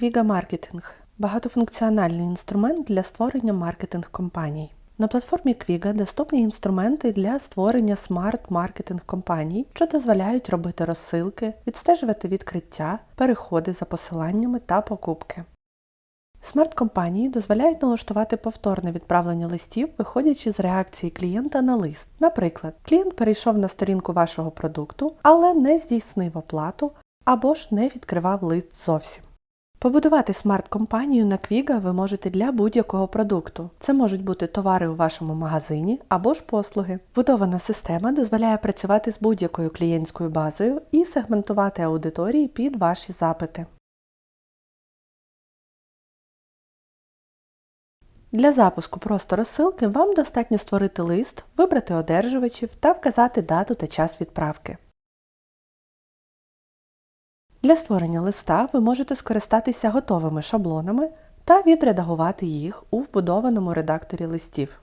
Quiga Marketing – багатофункціональний інструмент для створення маркетинг-компаній. На платформі Quiga доступні інструменти для створення смарт-маркетинг компаній, що дозволяють робити розсилки, відстежувати відкриття, переходи за посиланнями та покупки. Смарт-компанії дозволяють налаштувати повторне відправлення листів, виходячи з реакції клієнта на лист. Наприклад, клієнт перейшов на сторінку вашого продукту, але не здійснив оплату або ж не відкривав лист зовсім. Побудувати смарт-компанію на Quiga ви можете для будь-якого продукту. Це можуть бути товари у вашому магазині або ж послуги. Будована система дозволяє працювати з будь-якою клієнтською базою і сегментувати аудиторії під ваші запити. Для запуску просто розсилки вам достатньо створити лист, вибрати одержувачів та вказати дату та час відправки. Для створення листа ви можете скористатися готовими шаблонами та відредагувати їх у вбудованому редакторі листів.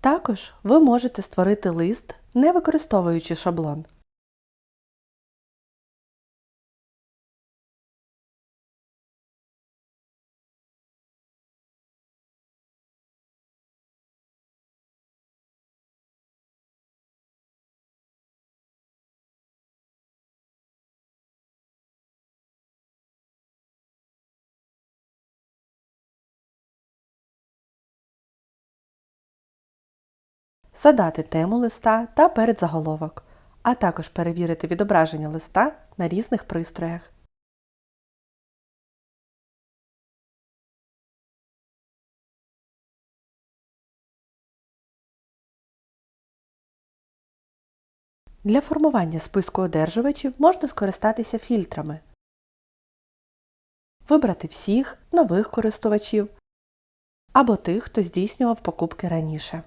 Також ви можете створити лист, не використовуючи шаблон. Задати тему листа та передзаголовок, а також перевірити відображення листа на різних пристроях. Для формування списку одержувачів можна скористатися фільтрами. Вибрати всіх нових користувачів або тих, хто здійснював покупки раніше.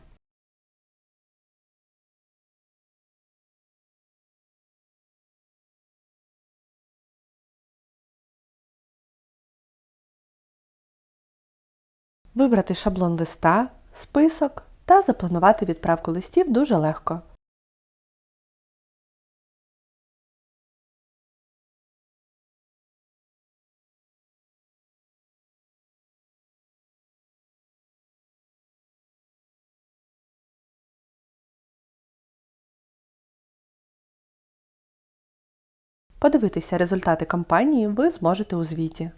Вибрати шаблон листа, список та запланувати відправку листів дуже легко. Подивитися результати кампанії ви зможете у звіті.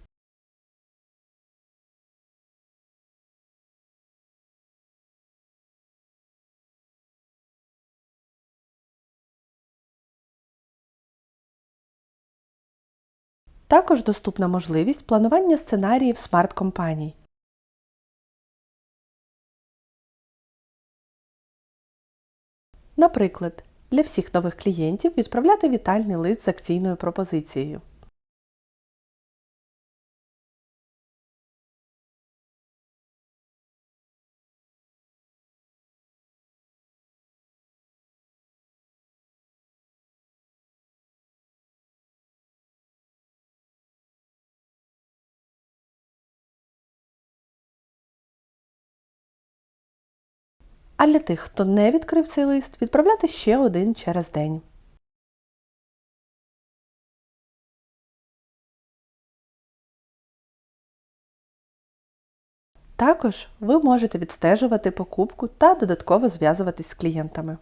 Також доступна можливість планування сценаріїв смарт-компаній. Наприклад, для всіх нових клієнтів відправляти вітальний лист з акційною пропозицією. А для тих, хто не відкрив цей лист, відправляти ще один через день. Також ви можете відстежувати покупку та додатково зв'язуватись з клієнтами.